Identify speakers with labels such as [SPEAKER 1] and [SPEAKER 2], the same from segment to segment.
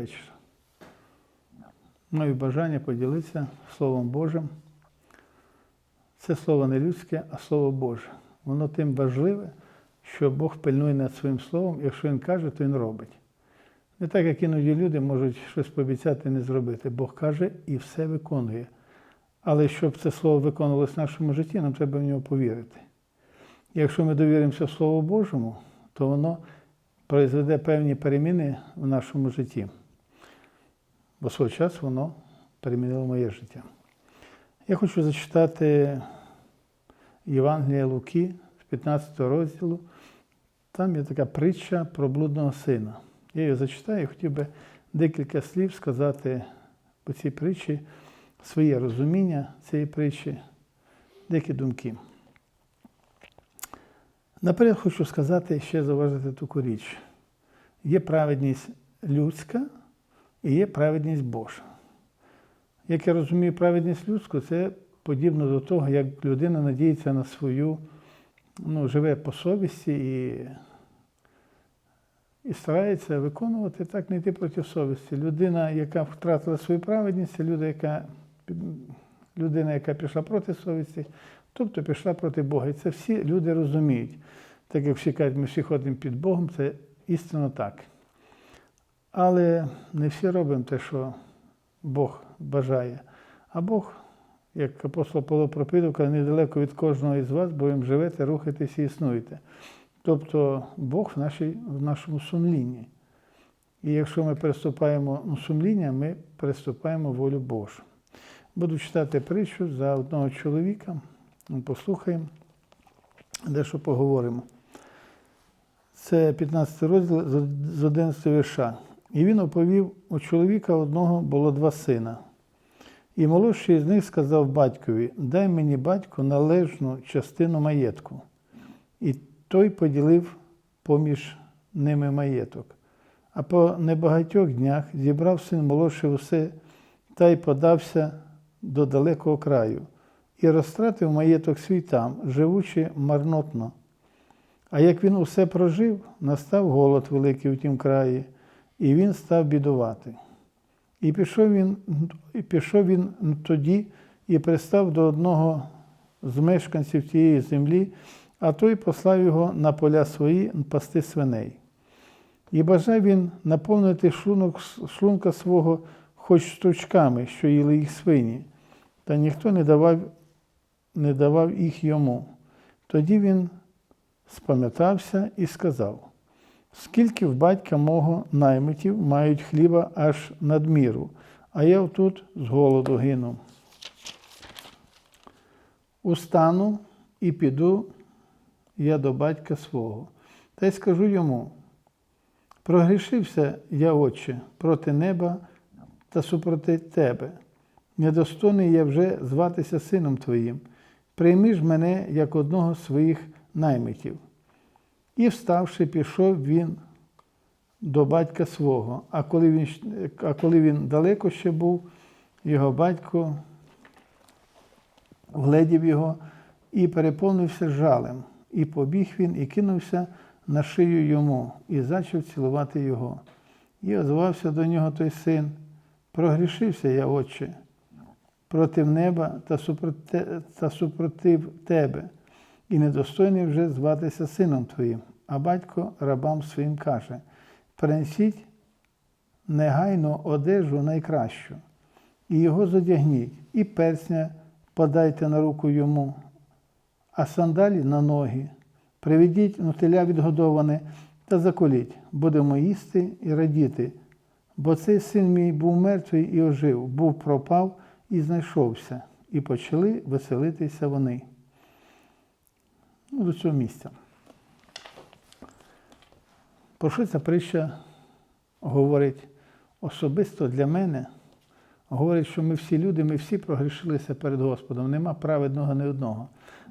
[SPEAKER 1] вечір. Маю бажання поділитися Словом Божим. Це слово не людське, а слово Боже. Воно тим важливе, що Бог пильнує над своїм словом, якщо Він каже, то Він робить. Не так, як іноді люди можуть щось пообіцяти і не зробити. Бог каже і все виконує. Але щоб це слово виконувалося в нашому житті, нам треба в нього повірити. Якщо ми довіримося Слову Божому, то воно произведе певні переміни в нашому житті. Бо свого часу воно перемінило моє життя. Я хочу зачитати Євангелія Луки з 15 розділу. Там є така притча про блудного сина. Я її зачитаю і хотів би декілька слів сказати по цій притчі, своє розуміння цієї притчі, деякі думки. Наперед хочу сказати ще зауважити таку річ. Є праведність людська і є праведність Божа. Як я розумію, праведність людську це подібно до того, як людина надіється на свою, ну, живе по совісті і і старається виконувати так, не йти проти совісті. Людина, яка втратила свою праведність, це людина, яка, людина, яка пішла проти совісті, тобто пішла проти Бога. І це всі люди розуміють. Так як всі кажуть, ми всі ходимо під Богом, це істинно так. Але не всі робимо те, що Бог бажає. А Бог, як апостол Павло проповідав, каже, недалеко від кожного із вас, бо ви живете, рухаєтесь і існуєте. Тобто Бог в, нашій, в нашому сумлінні. І якщо ми переступаємо сумління, ми переступаємо волю Божу. Буду читати притчу за одного чоловіка, послухаємо, дещо поговоримо. Це 15 розділ з 11 вірша. І він оповів, у чоловіка одного було два сина. І молодший з них сказав батькові: Дай мені батько належну частину маєтку. І той поділив поміж ними маєток. А по небагатьох днях зібрав син молодший усе та й подався до далекого краю, і розтратив маєток свій там, живучи марнотно. А як він усе прожив, настав голод великий у тім краї, і він став бідувати. І пішов він і пішов він тоді і пристав до одного з мешканців тієї землі, а той послав його на поля свої пасти свиней. І бажав він наповнити шлунок, шлунка свого хоч стручками, що їли їх свині, та ніхто не давав, не давав їх йому. Тоді він спам'ятався і сказав, скільки в батька мого наймитів мають хліба аж надміру, а я отут з голоду гину. Устану і піду я до батька свого, та й скажу йому: прогрішився я, Отче, проти неба та супроти тебе. Недостойний я вже зватися сином твоїм. Прийми ж мене як одного з своїх наймитів. І, вставши, пішов він до батька свого. А коли він а коли він далеко ще був, його батько вгледів його і переповнився жалем. І побіг він, і кинувся на шию йому, і зачав цілувати його. І озвався до нього той син. Прогрішився я, Отче, проти неба та супротив, та супротив тебе і недостойний вже зватися сином твоїм. А батько рабам своїм каже: принесіть негайно одежу найкращу, і його задягніть, і персня подайте на руку йому, а сандалі на ноги, приведіть нутиля відгодоване та заколіть, будемо їсти і радіти. Бо цей син мій був мертвий і ожив, був пропав і знайшовся, і почали веселитися вони до цього місця. Про що ця притча говорить особисто для мене? Говорить, що ми всі люди, ми всі прогрішилися перед Господом. Нема праведного ні одного.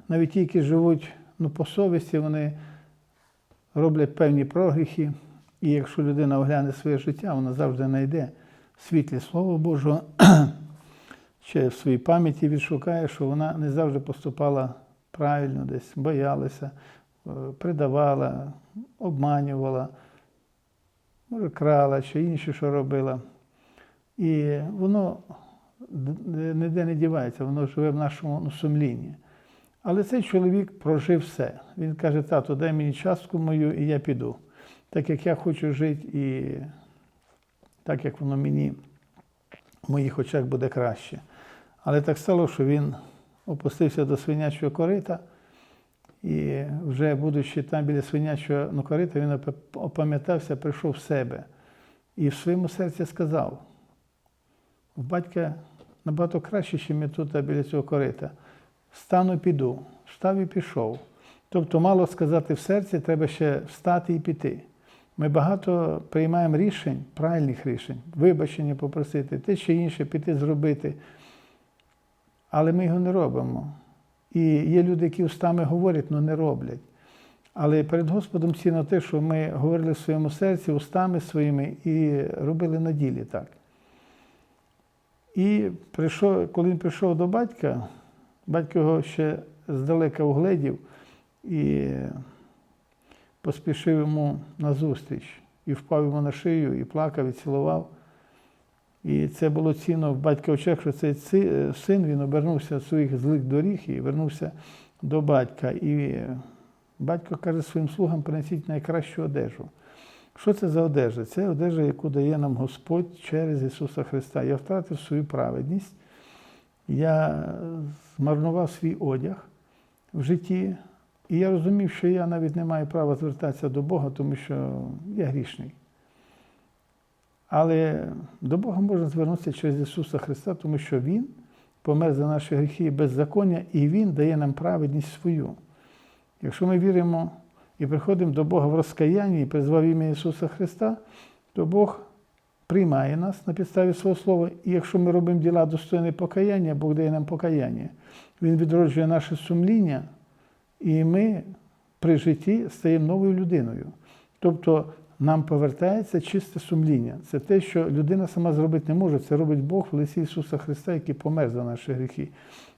[SPEAKER 1] Навіть ті, які живуть ну, по совісті, вони роблять певні прогріхи. І якщо людина огляне своє життя, вона завжди знайде світлі Слово Божого, чи в своїй пам'яті відшукає, що вона не завжди поступала правильно, десь боялася, придавала, обманювала. може, крала чи інше, що робила. І воно ніде не дівається, воно живе в нашому ну, сумлінні. Але цей чоловік прожив все. Він каже, тату, дай мені частку мою, і я піду. Так як я хочу жити, і так як воно мені в моїх очах буде краще. Але так стало, що він опустився до свинячого корита, і вже будучи там біля свинячого ну, корита, він опам'ятався, прийшов в себе і в своєму серці сказав: в батька набагато краще, ніж я тут біля цього корита. Стану піду, встав і пішов. Тобто, мало сказати в серці, треба ще встати і піти. Ми багато приймаємо рішень, правильних рішень, вибачення попросити, те чи інше піти зробити. Але ми його не робимо. І є люди, які устами говорять, але не роблять. Але перед Господом цінно те, що ми говорили в своєму серці, устами своїми і робили на ділі так. І прийшов, коли він прийшов до батька, батько його ще здалека угледів і поспішив йому назустріч, і впав йому на шию, і плакав, і цілував. І це було цінно в батька очах, що цей син він обернувся з своїх злих доріг і вернувся до батька. І батько каже своїм слугам, принесіть найкращу одежу. Що це за одежа? Це одежа, яку дає нам Господь через Ісуса Христа. Я втратив свою праведність, я змарнував свій одяг в житті, і я розумів, що я навіть не маю права звертатися до Бога, тому що я грішний. Але до Бога можна звернутися через Ісуса Христа, тому що Він помер за наші гріхи і беззаконня, і Він дає нам праведність свою. Якщо ми віримо і приходимо до Бога в розкаянні і призвав ім'я Ісуса Христа, то Бог приймає нас на підставі свого слова. І якщо ми робимо діла достойне покаяння, Бог дає нам покаяння. Він відроджує наше сумління, і ми при житті стаємо новою людиною. Тобто нам повертається чисте сумління. Це те, що людина сама зробити не може. Це робить Бог в лиці Ісуса Христа, який помер за наші гріхи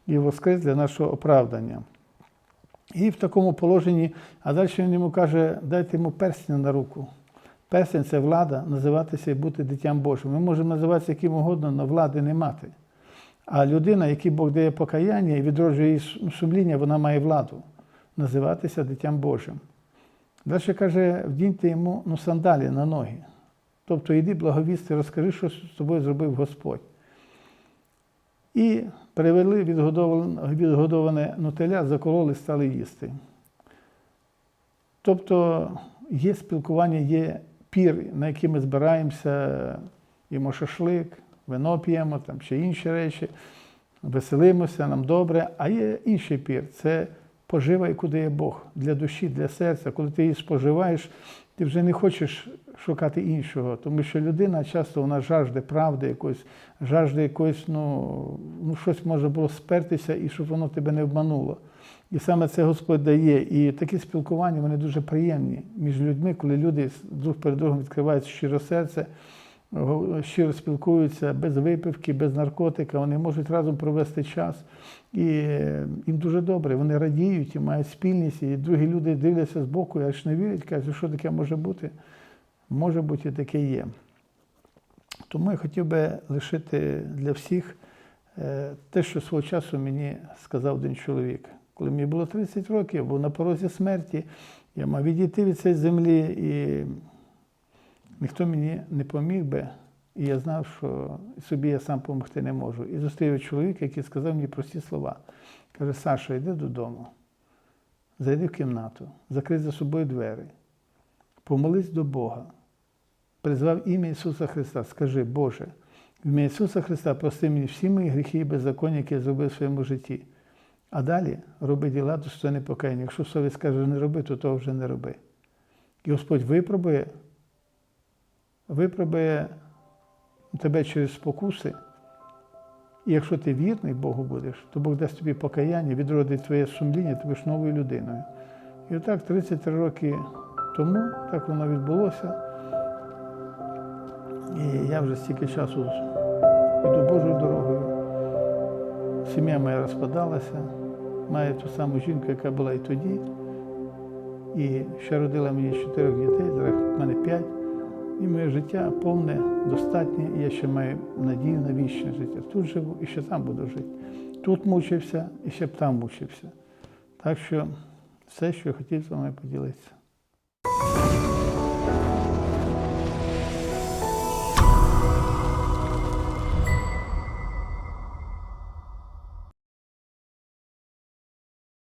[SPEAKER 1] і воскрес для нашого оправдання. І в такому положенні, а далі він йому каже, дайте йому перстень на руку. Перстень це влада, називатися і бути дитям Божим. Ми можемо називатися яким угодно, але влади не мати. А людина, якій Бог дає покаяння і відроджує її сумління, вона має владу називатися дитям Божим. Далі каже, вдіньте йому ну, сандалі на ноги. Тобто йди благовісти, розкажи, що з тобою зробив Господь. І привели відгодоване, відгодоване нутеля, закололи, стали їсти. Тобто є спілкування, є пір, на який ми збираємося, їмо шашлик, вино п'ємо там, чи інші речі, веселимося, нам добре. А є інший пір це пожива, яку дає Бог для душі, для серця. Коли ти її споживаєш, ти вже не хочеш шукати іншого, тому що людина часто вона жажде правди якоїсь, жажде якоїсь, ну, ну щось може було спертися і щоб воно тебе не обмануло. І саме це Господь дає. І такі спілкування вони дуже приємні між людьми, коли люди друг перед другом відкривають щиро серце, щиро спілкуються без випивки, без наркотика, вони можуть разом провести час. І е, їм дуже добре, вони радіють і мають спільність, і другі люди дивляться збоку, аж не вірять, кажуть, що таке може бути. Може бути, і таке є. Тому я хотів би лишити для всіх е, те, що свого часу мені сказав один чоловік. Коли мені було 30 років, був на порозі смерті, я мав відійти від цієї землі, і ніхто мені не поміг би. І я знав, що собі я сам допомогти не можу. І зустрів чоловіка, який сказав мені прості слова. Каже, Саша, йди додому, зайди в кімнату, закрий за собою двері, помолись до Бога, призвав ім'я Ісуса Христа, скажи, Боже, в ім'я Ісуса Христа прости мені всі мої гріхи і беззаконня, які я зробив в своєму житті. А далі роби діла достойне покаяння. Якщо совість каже, не роби, то того вже не роби. І Господь випробує, випробує тебе через спокуси. І якщо ти вірний Богу будеш, то Бог дасть тобі покаяння, відродить твоє сумління, ти будеш новою людиною. І отак 33 роки тому так воно відбулося. І я вже стільки часу йду Божою дорогою. Сім'я моя розпадалася, маю ту саму жінку, яка була і тоді. І ще родила мені чотирьох дітей, зараз в мене п'ять. І моє життя повне, достатнє, і я ще маю надію на вічне життя. Тут живу і ще там буду жити. Тут мучився і ще б там мучився. Так що все, що я хотів з вами поділитися.